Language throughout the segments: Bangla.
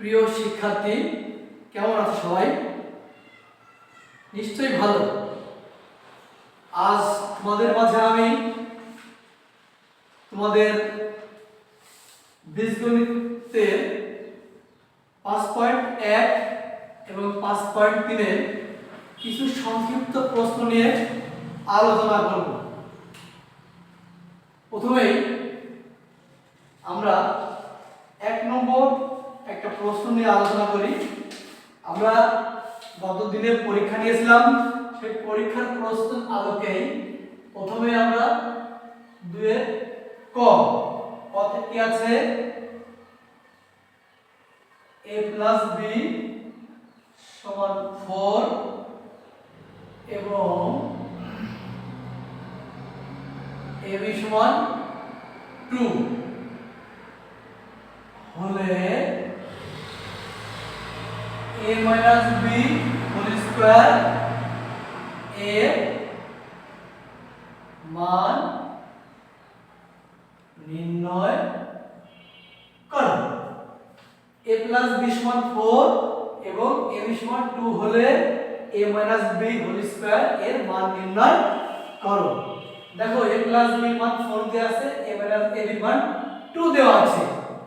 প্রিয় শিক্ষার্থী, কেমন আছো সবাই? নিশ্চয়ই ভালো। আজ তোমাদের মাঝে আমি তোমাদের বীজগণিতে পাঁচ পয়েন্ট এক এবং পাঁচ পয়েন্ট তিনের কিছু সংক্ষিপ্ত প্রশ্ন নিয়ে আলোচনা করব। প্রথমেই আমরা এক নম্বর একটা প্রশ্ন নিয়ে আলোচনা করি। আমরা গত দিনে পরীক্ষা নিয়েছিলাম। সেই পরীক্ষার প্রশ্ন আলোকেই প্রথমে আমরা দুয়ে ক কত কি আছে? এ প্লাস বি সমান ফোর এবং এ বি সমান টু। হলে a minus B whole square এর মান নির্ণয় করো। A প্লাস বি সমান ফোর এবং a বি সমান টু হলে a minus B whole square এর মান নির্ণয় করো। দেখো, a প্লাস বি মান ফোর দেওয়া আছে, a মাইনাস a বি মান টু দেওয়া আছে।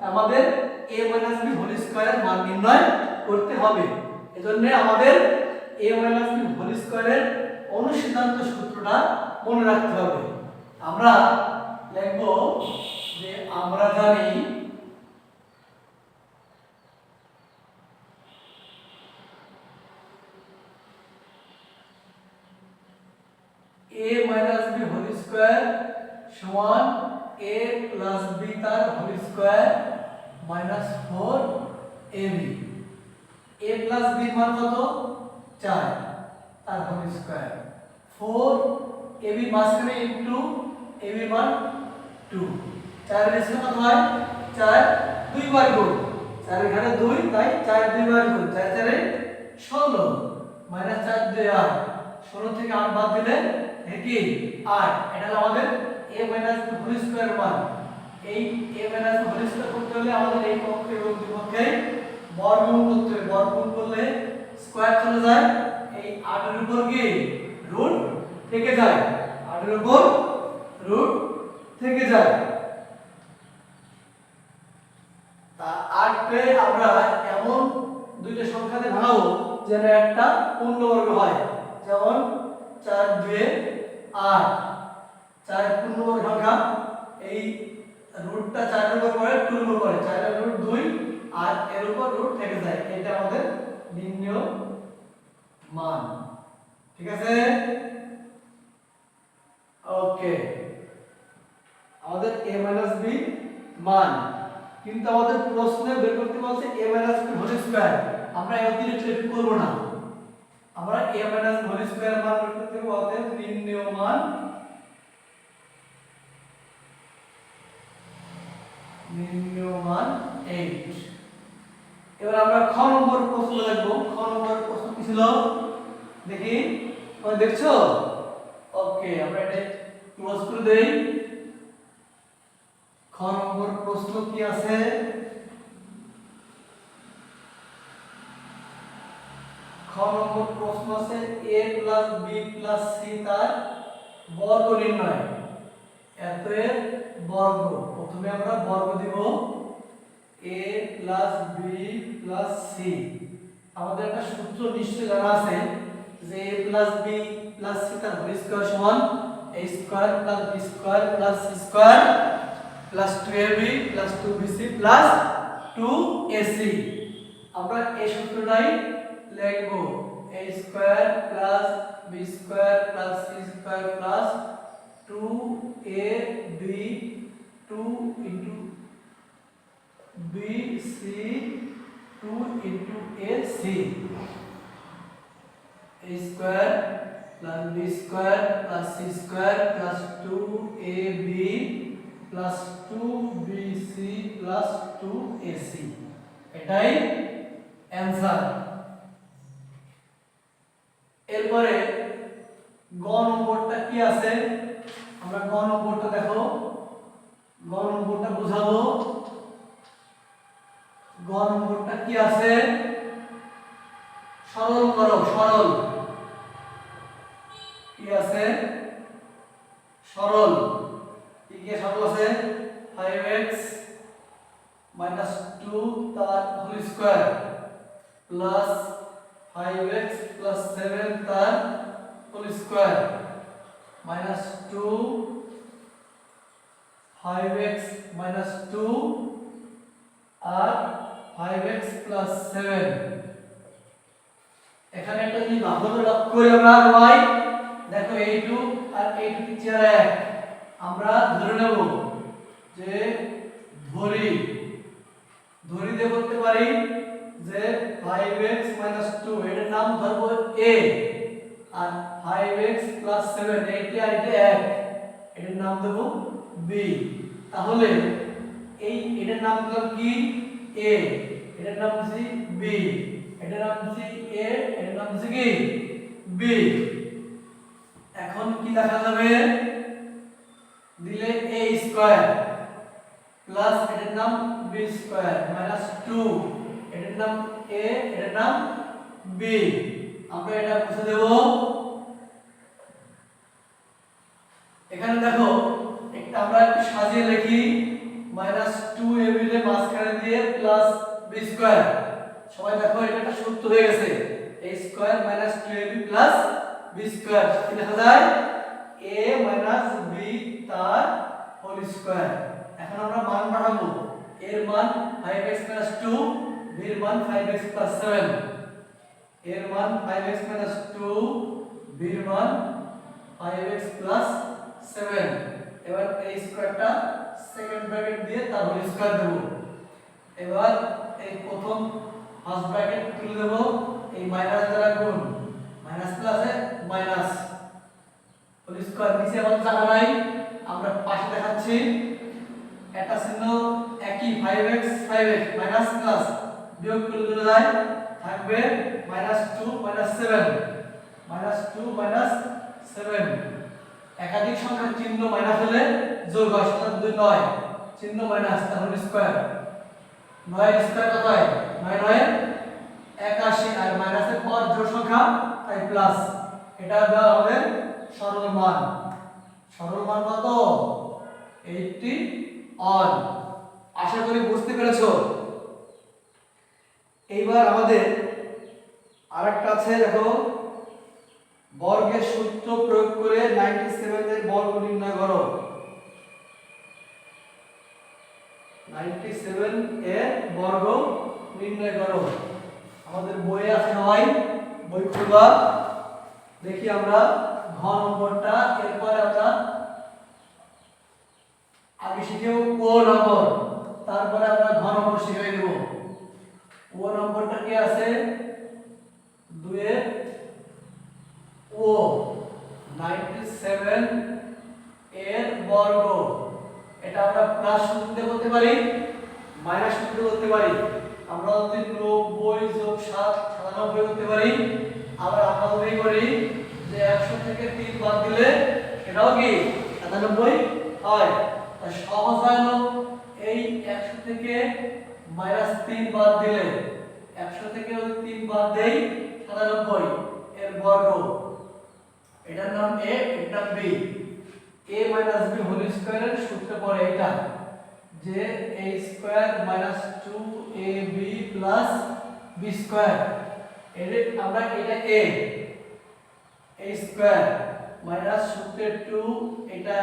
আমাদের a মাইনাস বি হোল স্কোয়ারের মান নির্ণয় করতে হবে। এজন্য আমাদের এ মাইনাস বি হোল স্কয়ারের অনুসিদ্ধান্ত সূত্রটা মনে রাখতে হবে। আমরা লিখব যে আমরা জানি a minus B whole square সমান a প্লাস বি তার whole square minus four A B a plus b মান কত? 4 তারপরে স্কয়ার 4 ab মাঝখানে ইনটু ab মান 2 4 এর রেশিও কত হয়? 4 দুই বার গুণ। 4 এখানে 2 তাই 4 দুই বার গুণ। 4 4 16 মাইনাস 4 2 8 16 থেকে 8 বাদ দিলে কি? 8 এটা হলো আমাদের a মাইনাস হোল স্কয়ার মান। এই a মাইনাস হোল স্কয়ার করতে হলে আমাদের এই পক্ষে এবং দুই পক্ষে বর্গমূল করতে হবে। বর্গমূল করলে স্কোয়ার চলে যায়। এই আটের উপর কি? রুট থেকে যায়। আটের উপর রুট থেকে যায়। তা আটকে আমরা এমন দুইটা সংখ্যাতে ভাঙাবো যেন একটা পূর্ণ পূর্ণবর্গ হয়। যেমন চার দুয়ে আট। চার পূর্ণবর্গ সংখ্যা এই রুটটা চারের উপর পড়ে টুর উপর পড়ে। চারের রুট দুই আর এর উপর রুট থেকে যায়, এটা আমাদের নির্ণয় মান। ঠিক আছে? ওকে আমাদের a b মান। কিন্তু আমাদের প্রশ্নে বের করতে বলছে a b হোল স্কয়ার আমরা এই অতিরিক্ত একটু করব না। আমরা a মাইনাস হোল স্কয়ার মান বের করতে অতএব নির্ণয় মান নির্ণয় মান 8 এবার আমরা খ নম্বর প্রশ্ন লিখব খ নম্বর প্রশ্ন কি ছিল? দেখি। তোমরা দেখছ? ওকে, আমরা এটা ক্লোজ করে দেই। খ নম্বর প্রশ্ন কি আছে? খ নম্বর প্রশ্ন আছে a plus B plus C তার বর্গ নির্ণয়। এত বর্গ। প্রথমে আমরা বর্গ দিব। A plus B plus C আমাদের একটা সূত্র নিশ্চয় জানা আছে যে a plus B plus C তার হোল স্কয়ার সমান a square plus B square plus C square plus two A B plus two B C plus two A C আমরা এই সূত্রটাই লিখব। A square plus B square plus C square plus two A B two into B C two into A C a square plus B square plus C square plus two A B plus two B C plus two A C এটাই অ্যান্সার এরপরে গ নম্বরটা কি আছে আমরা গ নম্বরটা দেখো গ নম্বরটা বুঝাবো গ নম্বরটা কি আছে কি কি সরল আছে 5x মাইনাস টু তার whole square plus five plus seven তার whole square minus two five x minus two আর ফাইভ এক্স প্লাস সেভেন এখানে একটা যদি করে লক্ষ্য করি আমরা সবাই দেখো এই টু আর এই টু কি চেয়ার এক। আমরা ধরে নেব যে ধরি। ধরি দিয়ে বলতে পারি যে 5x 2 এটার নাম ধরবো a আর 5x 7 এইটা আর এটা এক? এটার নাম দেব b তাহলে এই এটার নাম দিলাম কি? A এটার নাম দিছি b এটার নাম দিছি a, এটার নাম দিছি কি? B এখন কি লেখা যাবে? দিলে a স্কয়ার প্লাস এটার নাম b স্কয়ার মাইনাস 2 এটার নাম a, এটার নাম b আমরা এটা মুছে দেব। এখানে দেখো, একটা আমরা সাজিয়ে লিখি মাইনাস 2 ab রে মাঝখানে দিয়ে প্লাস b স্কয়ার সবাই দেখো, এটা একটা সূত্র হয়ে গেছে। a square minus 2ab plus b square কি লেখা যায়? a মাইনাস b তার হোল স্কয়ার এখন আমরা মান বাড়াবো। এর মান 5x 2 b এর মান 5x 7 এর মান 5x 2 b এর মান 5x 7 এবার এই স্কয়ারটা সেকেন্ড ব্র্যাকেট দিয়ে তার হোল স্কয়ার দেব। এবার এই প্রথম ফার্স্ট ব্র্যাকেট তুলে দেব, এই মাইনাস দ্বারা গুণ। মাইনাস প্লাসে মাইনাস হোল স্কয়ার নিচে আমাদের জায়গা নাই আমরা পাশে দেখাচ্ছি একটা চিহ্ন একই 5x 5x মাইনাস প্লাস বিয়োগ করলে চলে যায়, থাকবে মাইনাস 2 মাইনাস 7 মাইনাস 2 মাইনাস 7 একাধিক সংখ্যার চিহ্ন মাইনাস হলে যোগ হয় সুতরাং 2 নয়, চিহ্ন মাইনাস তাহলে স্কয়ার 9 স্কয়ার কত হয়? 9 নয় 81 আর মাইনাসের পর জোড় সংখ্যা, তাই প্লাস এটা দেওয়া আমাদের সরল মান। সরল মান কত? 80 অন আশা করি বুঝতে পেরেছ? এইবার আমাদের আরেকটা আছে, দেখো। বর্গের সূত্র প্রয়োগ করে 97 এর বর্গ নির্ণয় করো। 97 এর বর্গ নির্ণয় করো। আমাদের বইয়ে আছে সবাই, বই খুলবা। দেখি আমরা ঘ নম্বরটা, এরপরে আমরা আগে শিখেও ও নম্বর। তারপরে আমরা ঘ নম্বর শিখিয়ে দেব। ও নম্বরটা কি আছে? দুয়ে ও 97 এর বর্গ। এটা আমরা প্লাস সূত্রে করতে পারি মাইনাস সূত্রে করতে পারি। আমরা যদি 90 যোগ 7 97 করতে পারি। আবার আমরা যদি করি যে 100 থেকে 3 বাদ দিলে এটাও কি 97 হয়। সহজ হয় এই 100 থেকে মাইনাস 3 বাদ দিলে 100 থেকে যদি 3 বাদ দেই 97 এর বর্গ। এটার নাম a এটা b a minus b whole স্কয়ারের সূত্র পড়ে এটা, যে a square minus 2ab plus b square এটা আমরা এটা a a স্কয়ার মাইনাস সূত্রের 2 এটা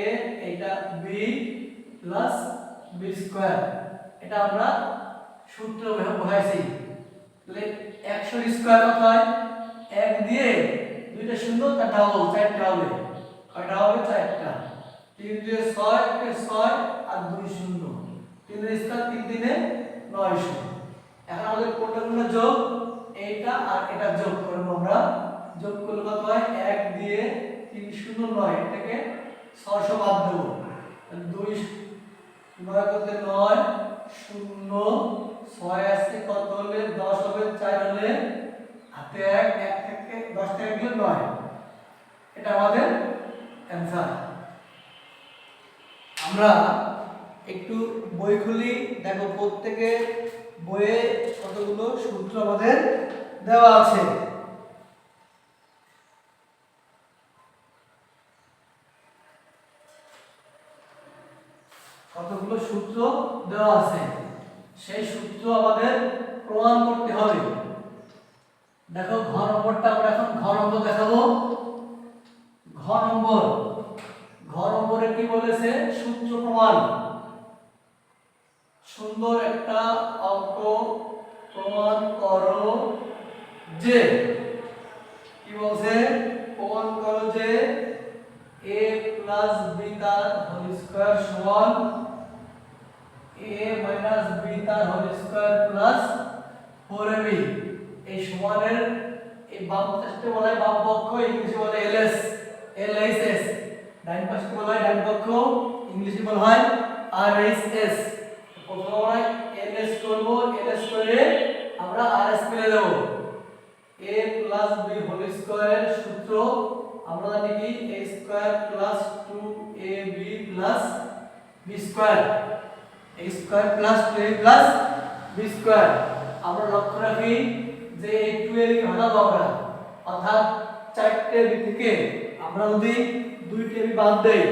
a, এটা b প্লাস b স্কয়ার এটা আমরা সূত্র বসাইছি। তাহলে 100 স্কয়ার কত হয়? 1 দিয়ে দুইটা শূন্য, তার ডাবল চারটা হবে। কয়টা হবে? চারটা। তিন দিয়ে ছয় কে ছয় আর দুই শূন্য। তিন স্কয়ার তিন দিনে নয়শো। এখন আমাদের কোনটা যোগ? এইটা আর এটা যোগ করব আমরা। যোগ করলে কত হয়? এক দিয়ে তিন শূন্য নয় থেকে ছশো বাদ দেবো। দুই নয় করতে নয়, শূন্য, ছয় আসছে কত হলে? দশ হবে, চার হলে? হাতে এক এক থেকে দশ থেকে গেলে নয়। এটা আমাদের অ্যান্সার। আমরা একটু বই খুলি। দেখো প্রত্যেকে বইয়ে কতগুলো সূত্র আমাদের দেওয়া আছে কতগুলো সূত্র দেওয়া আছে সেই সূত্র আমাদের প্রমাণ করতে হবে দেখো ঘ নম্বরটা আমরা এখন ঘ নম্বর দেখাবো ঘ নম্বর ঘ নম্বরে কি বলেছে সূত্র প্রমাণ সুন্দর একটা অঙ্ক প্রমাণ করো যে কি বলছে প্রমাণ করো যে a প্লাস বি তার হোল স্কয়ার সমান a মাইনাস বি তার হোল স্কয়ার প্লাস 4ab এই সমানের এই বাম পাশে বলা হয় বাম পক্ষ, ইংলিশে বলে ls lss ডান পাশে বলা হয় ডান পক্ষ, ইংলিশে বলা হয় rss প্রথমে আমরা ls করব, ls করে আমরা rs পেয়ে দেব। A plus b whole square সূত্র, আমরা জানি কি? a square plus 2ab plus b square a square plus 2ab plus b square আমরা লক্ষ্য রাখি যে এই 2ab কে হটাবো আমরা। অর্থাৎ চারটে b থেকে আমরা যদি দুইটি b বাদ দেই,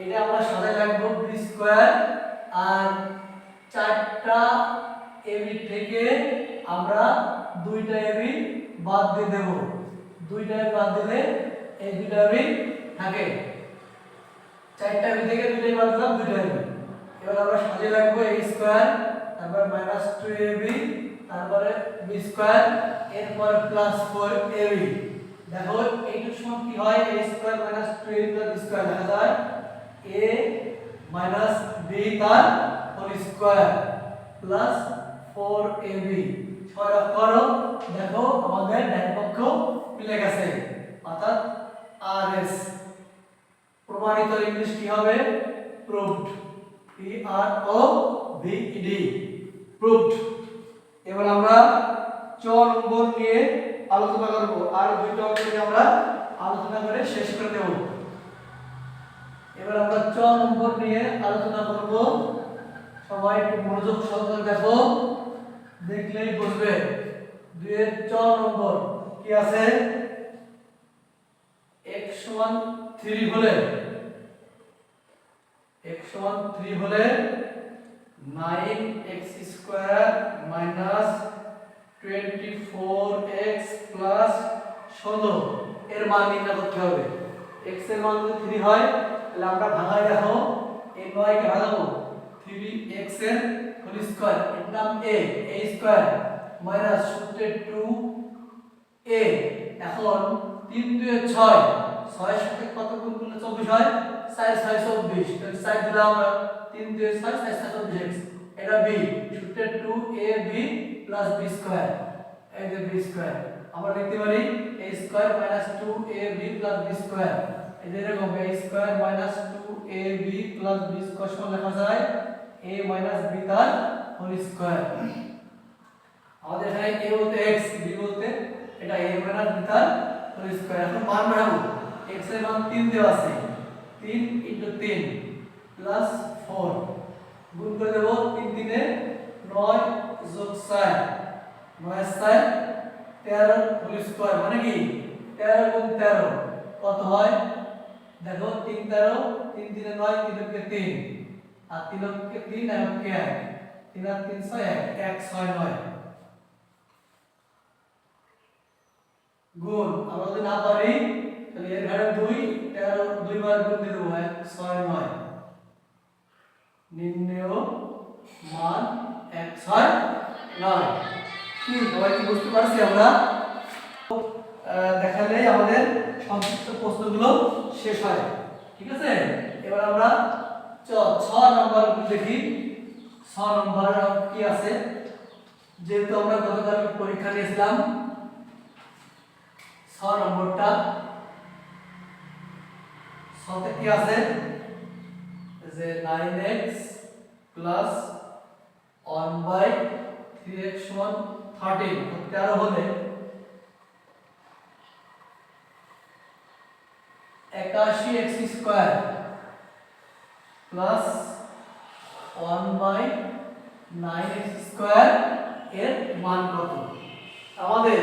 এটা আমরা সাথে রাখব b স্কয়ার আর চারটা ab থেকে আমরা দুইটা ab বাদ দিয়ে দেব। দুইটা বাদ দিলে এই দুইটা ab থাকে। চারটা ab থেকে দুইটা বাদ দিলাম, দুইটা ab এবার আমরা সাজিয়ে রাখব a স্কোয়ার তারপর মাইনাস টু এ বি তারপরে b স্কয়ার এরপর প্লাস ফোর ab দেখো, এইটার সময় কি হয়? a square minus two ab plus square লেখা যায়? এ মাইনাস বি তার whole square plus four A ছয় ভাগ করো, দেখো আমাদের ডান মিলে গেছে। অর্থাৎ rs প্রমাণিত ইংলিশ কি হবে? Proved P R O V D proved এবার আমরা চ নম্বর নিয়ে আলোচনা করব। আর দুইটা অঙ্ক নিয়ে আমরা আলোচনা করে শেষ করে দেব এবার আমরা চ নম্বর নিয়ে আলোচনা করব। সবাই একটু মনোযোগ সহকারে দেখো। দেখলেই বুঝবে। দুইয়ের চ নম্বর কি আছে? x সমান 3 হলে x সমান 3 হলে 9x square minus 24x plus 16 এর মান নির্ণয় করতে হবে। x এর মান যদি 3 হয়, তাহলে আমরা ভাঙায় দেখো এই 9 কে ভাঙাবো। 3x এর হোল স্কয়ার এর নাম a a স্কয়ার মাইনাস সূত্রে 2 a, এখন 3 2 6 6 এর সাথে কত গুণ করলে 24 হয়? 4 6 24 তাহলে 4 দিলাম আমরা 3 2 6 4 4 24 এটা b সূত্রে 2 a, b plus b square এই যে b স্কয়ার আমরা লিখতে পারি a square minus 2 a, b plus b square যে এরকম a square minus 2 a, b plus b square সমান লেখা যায়। A মাইনাস b তার হোল স্কয়ার আমাদের এখানে a বলতে x, b বলতে এটা a মাইনাস b তার হোল স্কয়ার এখন মান বাড়াবো। x এর মান 3 দেওয়া আছে। 3 ইনটু 3 প্লাস 4 গুণ করে দেব 3 দিনে 9 যোগ 4 9 4 13 হোল স্কয়ার মানে কি? 13 গুণ 13 কত হয়? দেখো 3 13 3 দিনে 9 3 লোকে 3 আর 3 লোকে 3 আর 1 3 আর 3 6 1 1 6 9 গুণ আমরা যদি না পারি তাহলে এর ঘরে 2 13 দুইবার গুণ দিয়ে দেবো 1 6 9 নির্ণেয় মান 1 6 9 কি সবাই কি বুঝতে পারছি আমরা? আহ, দেখালেই আমাদের সংক্ষিপ্ত প্রশ্নগুলো শেষ হয়। ঠিক আছে? এবার আমরা ছ নম্বর দেখি। ছ নম্বর কি আছে? যেহেতু আমরা গতকাল পরীক্ষা নিয়েছিলাম, ছ নম্বরটা। ছতে কি আছে? যে nine x plus one by three x সমান থার্টিন তেরো হলে একাশি x square plus one by nine x square এর মান কত? আমাদের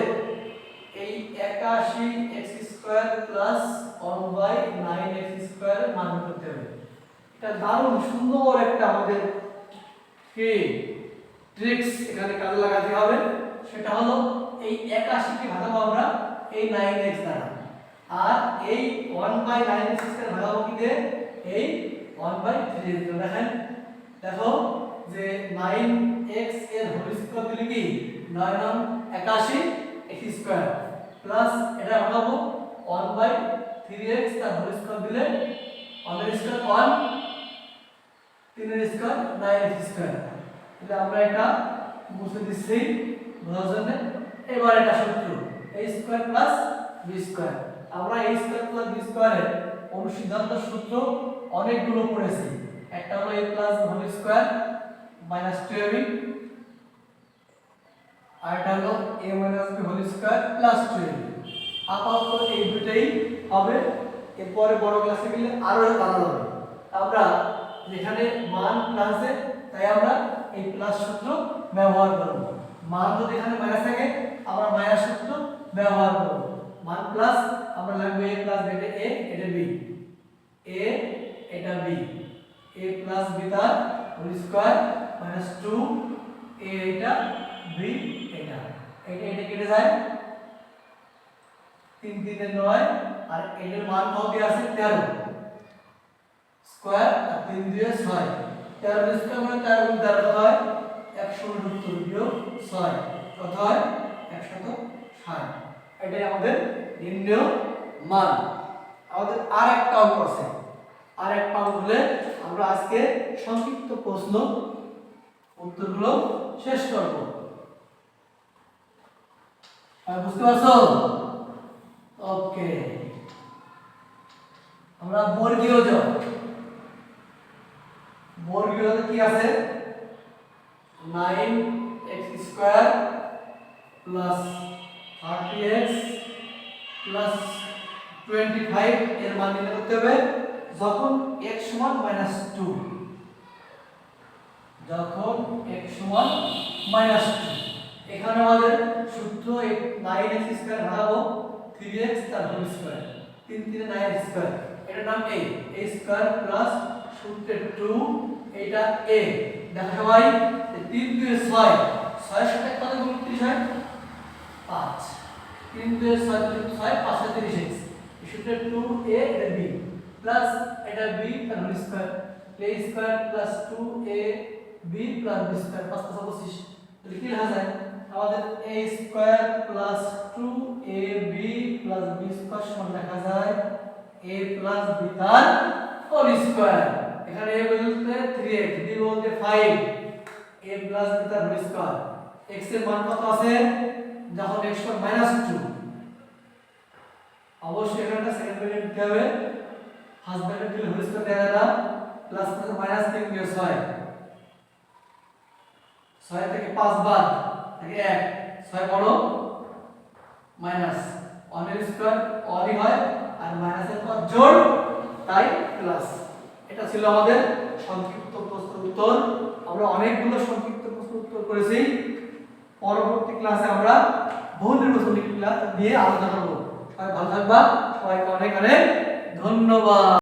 এই একাশি x square plus one by nine x square মান করতে হবে। এটা দারুণ সুন্দর একটা আমাদের কি? ট্রিক্স এখানে কাজে লাগাতে হবে। সেটা হলো এই একাশিকে ভাগাবো আমরা এই নাইন এক্স দ্বারা। আর এই ওয়ান বাই নাইন স্কোয়ার ভাগাবো কি দিয়ে এই ওয়ান বাই থ্রি দেখেন, দেখো যে নাইন এক্সের হোল স্কোয়ার দিলে কি? নয় নং একাশি এক্স স্কোয়ার। প্লাস এটা ভাগাবো ওয়ান বাই থ্রি এক্স তার হোল স্কোয়ার দিলে ওয়ান স্কোয়ার ওয়ান তিনের স্কোয়ার নাইন এক্স স্কোয়ার। তাহলে আমরা এটা মুছে দিচ্ছি বোঝার জন্য। এবার এটা সূত্র a square plus b square. আমরা a স্কোয়ার প্লাস b স্কোয়ারের অনুসিদ্ধান্ত সূত্র অনেকগুলো পড়েছি। একটা হলো a plus whole square minus two A B আর একটা হলো a minus b whole square plus two A B আপাতত এই দুটেই হবে। এরপরে বড় ক্লাসে গেলে আরও আলাদা হবে। আমরা যেখানে মান প্লাসে তাই আমরা এই প্লাস সূত্র ব্যবহার করব। মান যদি এখানে মাইনাস থাকে, আমরা মাইনাস সূত্র ব্যবহার করব। মান প্লাস আমরা লাগবে a প্লাস এটা a, এটা b a এটা b a প্লাস b তার হোল স্কয়ার মাইনাস 2 a এটা b, এটা। এটা এটা কেটে যায়। তিন, তিনে নয়, আর এটার মান কত আছে? তেরো। স্কোয়ার আর তিন দিয়ে ছয়। তেরো স্কোয়ার মানে তেরো গুণ তেরো কত হয়? একশো উনসত্তর বিয়োগ ছয়। কত হয়? একশত ষাট। এটাই আমাদের নির্ণয় মান। আমাদের আর একটা অঙ্ক আছে। আর অঙ্ক হলে আমরা আজকে সংক্ষিপ্ত প্রশ্ন উত্তরগুলো শেষ করব। বুঝতে পারছ? ওকে। আমরা বর্গীয় জ। বর্গীয় কি আছে? Nine 9x square plus 30x plus 25 এর মান নির্ণয় করতে হবে। যখন x সমান মাইনাস টু যখন x সমান মাইনাস টু এখানে আমাদের সূত্র নাইন এক্স স্কোয়ার ভাগাবো থ্রি তার হোল স্কোয়ার তিন তিনে নাইন স্কোয়ার এটার নাম এ এ স্কোয়ার প্লাস সূত্রের টু এটা এ দেখো সবাই তিন দুই ছয়, ছয়ের সাথে কত গুণ ত্রিশ হয়? পাঁচ, তিন দুই ছয় দুই ছয় পাঁচ সাথে ত্রিশ এক্স সূত্রের টু এ এটা বি প্লাস এটা বি তার whole square A square plus two A B plus B square পাঁচ পাঁচ পঁচিশ তাহলে কি লেখা যায় আমাদের a square plus 2ab plus b square সমান লেখা যায়। a প্লাস b তার হোল স্কয়ার এখানে a বলতে 3x b বলতে 5 a প্লাস b তার হোল স্কয়ার x এর মান কত আছে? যখন x মাইনাস 2 অবশ্যই এখানটা সেকেন্ড ব্র্যাকেট দিতে হবে। ব্র্যাকেট দিলে হোল প্লাস মাইনাস 3 দিয়ে 6 ছয় থেকে পাঁচ বাদ থাকে এক। ছয় বড় মাইনাস ওয়ানের স্কোয়ার ওয়ানই হয়, আর মাইনাসের পর জোড়, তাই প্লাস এটা ছিল আমাদের সংক্ষিপ্ত প্রশ্নের উত্তর। আমরা অনেকগুলো সংক্ষিপ্ত প্রশ্ন উত্তর করেছি। পরবর্তী ক্লাসে আমরা বহু নির্বাচনী ক্লাস দিয়ে আলোচনা করব। সবাই ভালো থাকবা। সবাইকে অনেক অনেক ধন্যবাদ।